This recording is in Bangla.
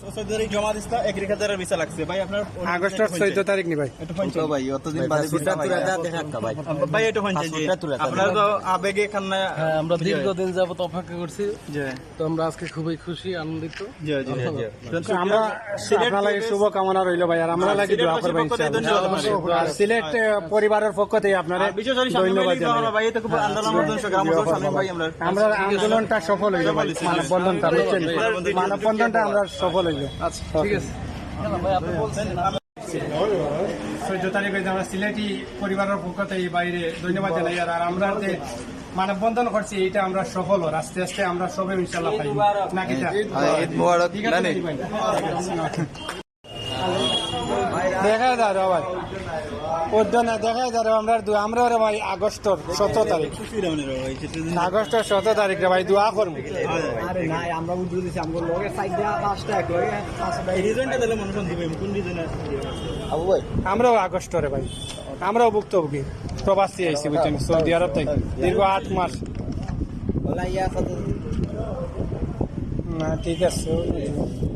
চোদ্দ তারিখ জমা দিস্তা এগ্রিকালচারের ভিসা লাগছে। ভাই আপনার আগস্টের চোদ্দ তারিখ নি ভাই। ভাই অতদিন বাদে ভিসা ভাই। ভাই একটু ফোন পাসপোর্টটা তুলে তো আবেগে কান্না হ্যাঁ আমরা দীর্ঘদিন যাবত অপেক্ষা করছি। তো আমরা আজকে খুবই খুশি আনন্দিত। জি জি জি আমরা আপনার লাগে শুভ কামনা রইল ভাই আর আমরা লাগে দোয়া করবেন ইনশাআল্লাহ। সিলেট পরিবারের পক্ষ থেকে আপনার বিশেষ করে ধন্যবাদ ভাই এটা খুব আন্দোলন মধ্যে গ্রাম স্বামী ভাই আমরা আন্দোলনটা সফল হইল ভাই মানববন্ধনটা বুঝছেন? মানববন্ধনটা আমরা সফল হইল আচ্ছা ঠিক আছে। চোদ্দ তারিখে আমরা সিলেটি পরিবারের পক্ষ থেকে বাইরে ধন্যবাদ জানাই। আর আমরা যে মানববন্ধন করছি এটা আমরা সফল হর আস্তে আস্তে আমরা সবে ইনশাল্লাহ পাই নাকি ঠিক আছে। নানি ভাই? দেখা যায় রে ভাই। পদ্য না দেখা যায় আমরা দু- আমরা রে ভাই আগস্টর সতেরো তারিখ। আগস্টের সতেরো তারিখ রে ভাই দোয়া করব। আমরাও আগস্টরে ভাই। আমরাও ভুক্তভোগী। প্রবাসী আইসি বুঝছেন সৌদি আরব থেকে। দীর্ঘ আট মাস। ইয়া না ঠিক আছে